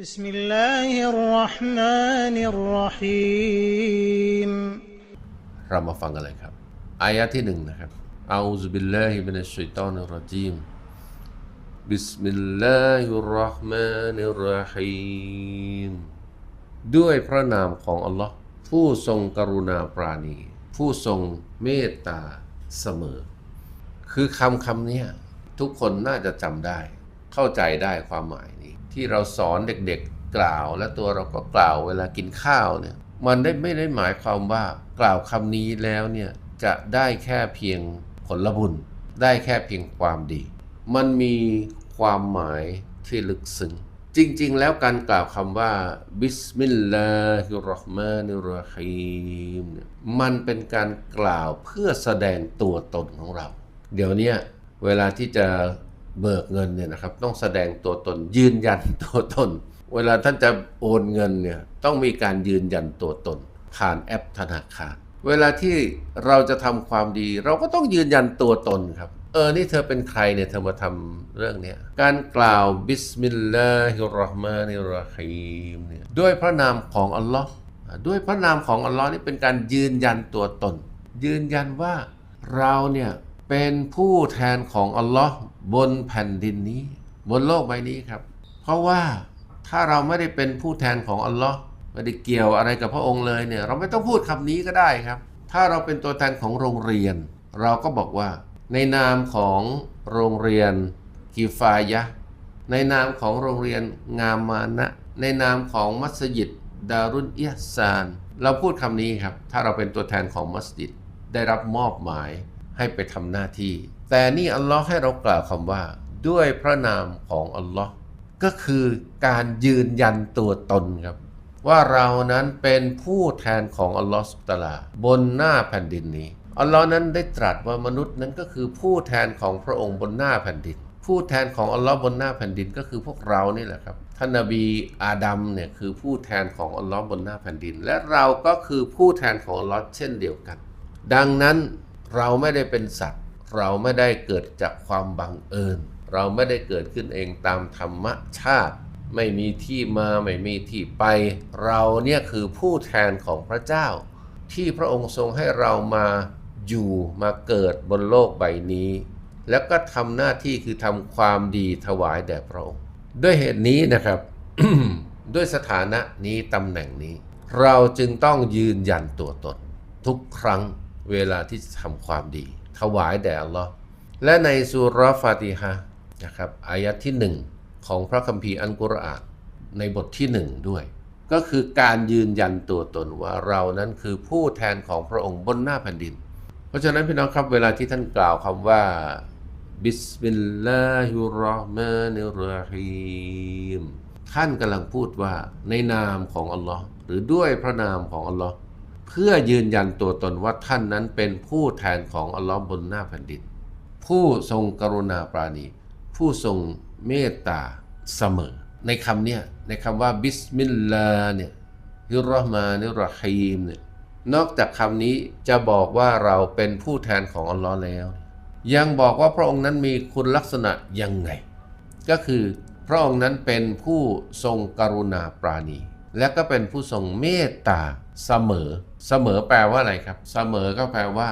بسم الله الرحمن الرحيم เรามาฟังกันเลยครับ อายะที่หนึ่งนะครับอาอูซุบิลลาฮิมินัชชัยฏอนิรเราะจีมบิสมิลลาฮิรเราะห์มานิรเราะฮีมด้วยพระนามของอัลลอฮ์ผู้ทรงกรุณาปราณี ผู้ทรงเมตตาเสมอ คือคำคำเนี้ยทุกคนน่าจะจำได้ เข้าใจได้ความหมายนี้ ที่เราสอนเด็กๆกล่าว และตัวเราก็กล่าวเวลากินข้าวเนี่ยมันได้ไม่ได้หมายความว่ากล่าวคำนี้แล้วเนี่ยจะได้แค่เพียงผลบุญ ได้แค่เพียงความดี มันมีความหมายที่ลึกซึ้งจริง ๆ แล้วการกล่าวคำว่าบิสมิลลาฮิรราะห์มานิรราะฮีมเนี่ยมันเป็นการกล่าวเพื่อแสดงตัวตนของเรา เดี๋ยวนี้เวลาที่จะ เบิกเงินเนี่ยนะครับต้องแสดงตัวตนยืนยันตัวตน เวลาท่านจะโอนเงินเนี่ยต้องมีการยืนยันตัวตน ผ่านแอปธนาคาร เวลาที่เราจะทำความดี เราก็ต้องยืนยันตัวตนครับเออ นี่เธอเป็นใครเนี่ย เธอมาทำเรื่องเนี้ยการกล่าวบิสมิลลาฮิรราะห์มานิรราะฮีมเนี่ยด้วยพระนามของอัลลอฮ์ด้วยพระนามของอัลลอฮ์นี่เป็นการยืนยันตัวตน ยืนยันว่าเราเนี่ย เป็นผู้แทนของอัลลอฮ์บนแผ่นดินนี้ บนโลกใบนี้ครับ เพราะว่าถ้าเราไม่ได้เป็นผู้แทนของอัลลอฮ์ไม่ได้เกี่ยวอะไรกับพระองค์เลยเนี่ยเราไม่ต้องพูดคำนี้ก็ได้ครับ ถ้าเราเป็นตัวแทนของโรงเรียน เราก็บอกว่า ในนามของโรงเรียนกิฟายะในนามของโรงเรียนงามมานะในนามของมัสยิดดารุนอิฮซาน เราพูดคำนี้ครับ ถ้าเราเป็นตัวแทนของมัสยิด ได้รับมอบหมาย ให้ไปทำหน้าที่ แต่นี่อัลลอฮ์ให้เรากล่าวคำว่า ด้วยพระนามของอัลลอฮ์ก็คือการยืนยันตัวตนครับ ว่าเรานั้นเป็นผู้แทนของอัลลอฮ์สุตลาบนหน้าแผ่นดินนี้อัลลอฮ์นั้นได้ตรัสว่ามนุษย์นั้นก็คือผู้แทนของพระองค์บนหน้าแผ่นดิน ผู้แทนของอัลลอฮ์บนหน้าแผ่นดินก็คือพวกเรานี่แหละครับท่านนบีอาดัมเนี่ยคือผู้แทนของอัลลอฮ์บนหน้าแผ่นดิน และเราก็คือผู้แทนของอัลลอฮ์เช่นเดียวกัน ดังนั้น เราไม่ได้เป็นสัตว์ เราไม่ได้เกิดจากความบังเอิญ เราไม่ได้เกิดขึ้นเองตามธรรมชาติ ไม่มีที่มาไม่มีที่ไป เราเนี่ยคือผู้แทนของพระเจ้า ที่พระองค์ทรงให้เรามาอยู่มาเกิดบนโลกใบนี้ แล้วก็ทำหน้าที่คือทำความดีถวายแด่พระองค์ ด้วยเหตุนี้นะครับ ด้วยสถานะนี้ตำแหน่งนี้ เราจึงต้องยืนยันตัวตนทุกครั้ง เวลาที่ทำความดี ถวายแด่อัลลอฮ์และในสุรฟาติฮะนะครับอายะที่หนึ่งของพระคัมภีร์อันกุรอานในบทที่หนึ่งด้วย ก็คือการยืนยันตัวตนว่าเรานั้นคือผู้แทนของพระองค์บนหน้าแผ่นดิน เพราะฉะนั้นพี่น้องครับเวลาที่ท่านกล่าวคำว่าบิสมิลลาฮิรราะห์มานิรราะฮีมท่านกำลังพูดว่าในนามของอัลลอฮ์หรือด้วยพระนามของอัลลอฮ์ เพื่อยืนยันตัวตนว่าท่านนั้นเป็นผู้แทนของอัลลอฮ์บนหน้าแผ่นดิน ผู้ทรงกรุณาปราณี ผู้ทรงเมตตาเสมอ ในคำเนี้ยในคำว่าบิสมิลลาเนี่ยฮิรเราะห์มานิรเราะฮีมเนี่ยนอกจากคำนี้จะบอกว่าเราเป็นผู้แทนของอัลลอฮ์แล้ว ยังบอกว่าพระองค์นั้นมีคุณลักษณะยังไง ก็คือพระองค์นั้นเป็นผู้ทรงกรุณาปราณี และก็เป็นผู้ทรงเมตตาเสมอ เสมอแปลว่าอะไรครับ เสมอก็แปลว่า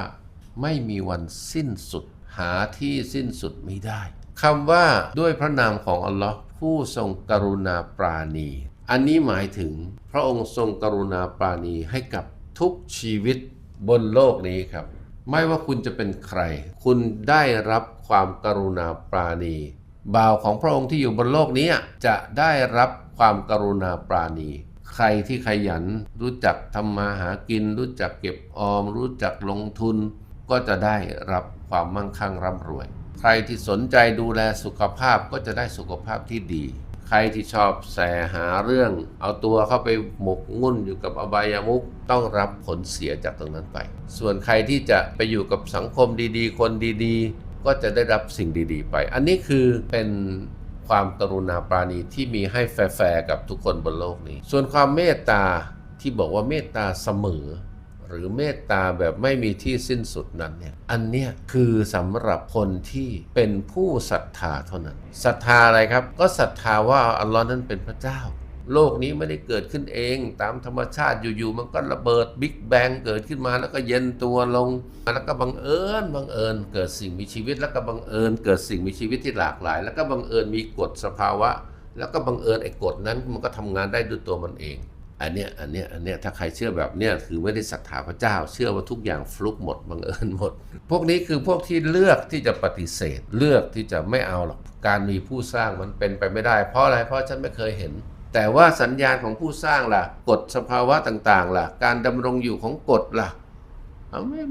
ไม่มีวันสิ้นสุด หาที่สิ้นสุดไม่ได้คำว่าด้วยพระนามของอัลลอฮ์ผู้ทรงกรุณาปราณี อันนี้หมายถึงพระองค์ทรงกรุณาปราณีให้กับทุกชีวิตบนโลกนี้ครับ ไม่ว่าคุณจะเป็นใคร คุณได้รับความกรุณาปราณีบ่าวของพระองค์ที่อยู่บนโลกนี้จะได้รับความกรุณาปราณี ใครที่ขยันรู้จักทำมาหากิน รู้จักเก็บออม รู้จักลงทุน ก็จะได้รับความมั่งคั่งร่ำรวย ใครที่สนใจดูแลสุขภาพก็จะได้สุขภาพที่ดี ใครที่ชอบแสหาเรื่อง เอาตัวเข้าไปหมกมุ่นอยู่กับอบายามุขต้องรับผลเสียจากตรงนั้นไป ส่วนใครที่จะไปอยู่กับสังคมดีๆ คนดีๆ ก็จะได้รับสิ่งดีๆ ไป อันนี้คือเป็น ความกรุณาปราณีที่มีให้แฟร์กับทุกคนบนโลกนี้ ส่วนความเมตตาที่บอกว่าเมตตาเสมอ หรือเมตตาแบบไม่มีที่สิ้นสุดนั้นเนี่ยอันเนี้ยคือสำหรับคนที่เป็นผู้ศรัทธาเท่านั้นศรัทธาอะไรครับ ก็ศรัทธาว่าอัลลอฮ์นั้นเป็นพระเจ้า โลกนี้ไม่ได้เกิดขึ้นเอง ตามธรรมชาติอยู่ๆมันก็ระเบิดบิ๊กแบงเกิดขึ้นมาแล้วก็เย็นตัวลง แล้วก็บังเอิญบังเอิญเกิดสิ่งมีชีวิต แล้วก็บังเอิญเกิดสิ่งมีชีวิตที่หลากหลาย แล้วก็บังเอิญมีกฎสภาวะ แล้วก็บังเอิญไอ้กฎนั้นมันก็ทำงานได้ด้วยตัวมันเอง อันเนี้ยอันเนี้ยอันเนี้ยถ้าใครเชื่อแบบเนี้ยคือไม่ได้ศรัทธาพระเจ้า เชื่อว่าทุกอย่างฟลุกหมดบังเอิญหมด พวกนี้คือพวกที่เลือกที่จะปฏิเสธ เลือกที่จะไม่เอาหรอกการมีผู้สร้างมันเป็นไปไม่ได้ เพราะอะไรเพราะฉันไม่เคยเห็น แต่ว่าสัญญาณของผู้สร้างล่ะ กฎสภาวะต่างๆ ล่ะ การดำรงอยู่ของกฎล่ะไม่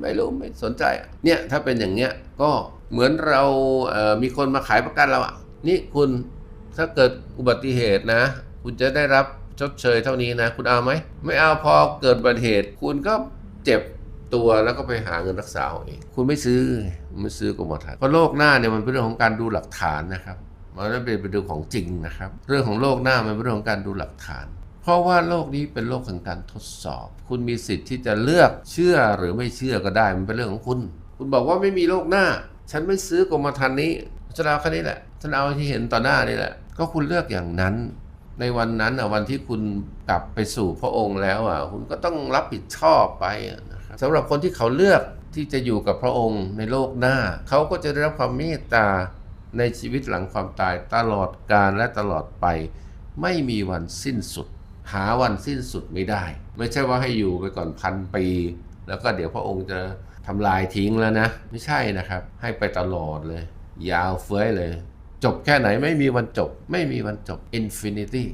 ไม่รู้ไม่สนใจเนี่ยถ้าเป็นอย่างเนี้ยก็เหมือนเราเมีคนมาขายประกันเราอะนี่คุณถ้าเกิดอุบัติเหตุนะ คุณจะได้รับชดเชยเท่านี้นะ คุณเอาไหมไม่เอาพอเกิดอุบัติเหตุ คุณก็เจ็บตัวแล้วก็ไปหาเงินรักษาเอาเองคุณไม่ซื้อไม่ซื้อกรมธรรม์เพราะโลกหน้าเนี่ยมันเป็นเรื่องของการดูหลักฐานนะครับ มันไม่เป็นเป็นเรื่องของจริงนะครับ เรื่องของโลกหน้ามันเป็นเรื่องของการดูหลักฐาน เพราะว่าโลกนี้เป็นโลกของการทดสอบ คุณมีสิทธิ์ที่จะเลือกเชื่อหรือไม่เชื่อก็ได้มันเป็นเรื่องของคุณ คุณบอกว่าไม่มีโลกหน้า ฉันไม่ซื้อกรมธรรม์นี้ฉันเอาแค่นี้แหละฉันเอาที่เห็นต่อหน้านี่แหละ ก็คุณเลือกอย่างนั้น ในวันนั้นอะวันที่คุณกลับไปสู่พระองค์แล้วอะคุณก็ต้องรับผิดชอบไปนะครับสำหรับคนที่เขาเลือกที่จะอยู่กับพระองค์ในโลกหน้า เขาก็จะได้รับความเมตตา ในชีวิตหลังความตายตลอดกาลและตลอดไป ไม่มีวันสิ้นสุด หาวันสิ้นสุดไม่ได้ ไม่ใช่ว่าให้อยู่ไปก่อนพันปี แล้วก็เดี๋ยวพระองค์จะทำลายทิ้งแล้วนะ ไม่ใช่นะครับ ให้ไปตลอดเลย ยาวเฟ้ยเลย จบแค่ไหนไม่มีวันจบ ไม่มีวันจบ infinity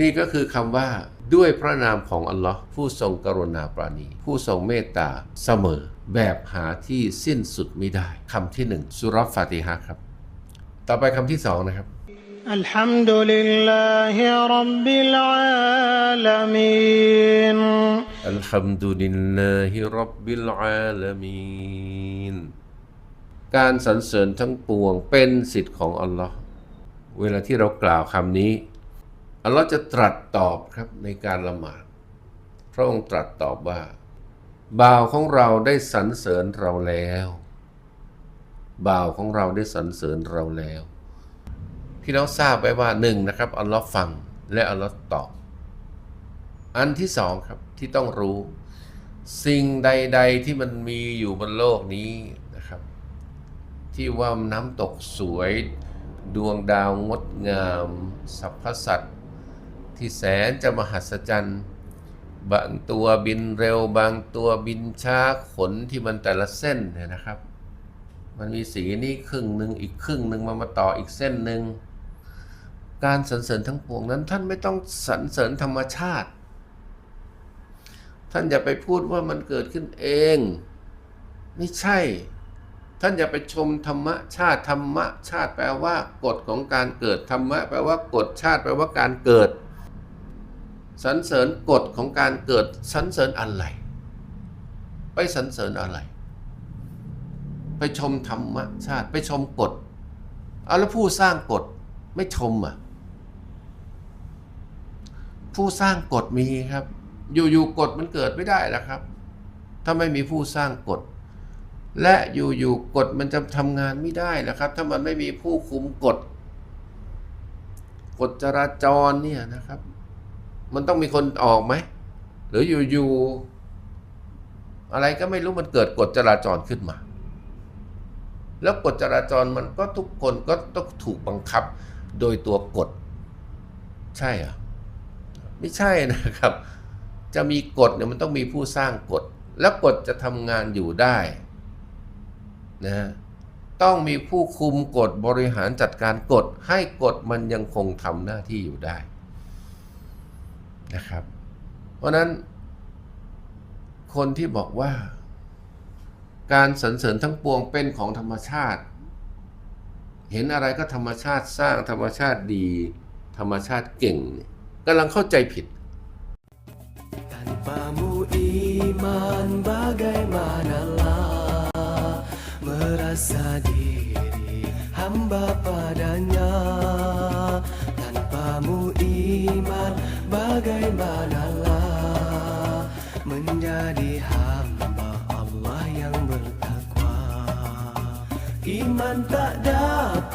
นี่ก็คือคำว่าด้วยพระนามของอัลลอฮ์ผู้ทรงกรุณาปราณี ผู้ทรงเมตตาเสมอ แบบหาที่สิ้นสุดไม่ได้คำที่หนึ่งสุรฟาติฮะครับ ต่อไปคำที่สองนะครับ الحمد لله رب العالمين อัลฮัมดุลิลลาฮิรับบิลอาลามีน การสรรเสริญทั้งปวงเป็นสิทธิ์ของอัลลอฮ์เวลาที่เรากล่าวคำนี้ อัลลอฮ์จะตรัสตอบครับในการละหมาด พระองค์ตรัสตอบว่า บ่าวของเราได้สรรเสริญเราแล้ว บ่าวของเราได้สรรเสริญเราแล้ว พี่น้องทราบไว้ว่าหนึ่งนะครับอัลลอฮ์ฟังและอัลลอฮ์ตอบ อันที่สองครับที่ต้องรู้ สิ่งใด ๆที่มันมีอยู่บนโลกนี้นะครับ ที่ว่าน้ำตกสวย ดวงดาวงดงามสรรพสัตว์ที่แสนจะมหัศจรรย์บางตัวบินเร็ว บางตัวบินช้าขนที่มันแต่ละเส้นเนี่ยนะครับ มันมีสีนี้ครึ่งหนึ่งอีกครึ่งหนึ่งมามาต่ออีกเส้นหนึ่งการสรรเสริญทั้งปวงนั้นท่านไม่ต้องสรรเสริญธรรมชาติ ท่านอย่าไปพูดว่ามันเกิดขึ้นเอง ไม่ใช่ ท่านอย่าไปชมธรรมชาติธรรมชาติแปลว่ากฎของการเกิดธรรมะแปลว่ากฎชาติแปลว่าการเกิดสรรเสริญกฎของการเกิดสรรเสริญอะไร ไปสรรเสริญอะไร ไปชมธรรมชาติ ไปชมกฎเอาแล้วผู้สร้างกฎไม่ชมอะ ผู้สร้างกฎมีครับ อยู่ๆกฎมันเกิดไม่ได้แล้วครับ ถ้าไม่มีผู้สร้างกฎ และอยู่ๆกฎมันจะทำงานไม่ได้แล้วครับ ถ้ามันไม่มีผู้คุมกฎกฎจราจรเนี่ยนะครับ มันต้องมีคนออกไหม หรืออยู่ๆอะไรก็ไม่รู้มันเกิดกฎจราจรขึ้นมา แล้วกฎจราจรมันก็ทุกคนก็ต้องถูกบังคับโดยตัวกฎ ใช่เหรอะไม่ใช่นะครับ จะมีกฎเนี่ยมันต้องมีผู้สร้างกฎ แล้วกฎจะทำงานอยู่ได้นะต้องมีผู้คุมกฎบริหารจัดการกฎ ให้กฎมันยังคงทำหน้าที่อยู่ได้นะครับ เพราะนั้นคนที่บอกว่า การสรรเสริญทั้งปวงเป็นของธรรมชาติ เห็นอะไรก็ธรรมชาติสร้างธรรมชาติดี ธรรมชาติเก่งเนี่ยกำลังเข้าใจผิด Tanpamu iman bagaimanalah Merasa diri hamba padanya Tanpamu iman bagaimanalah Menjadi hamba Iman tak dapat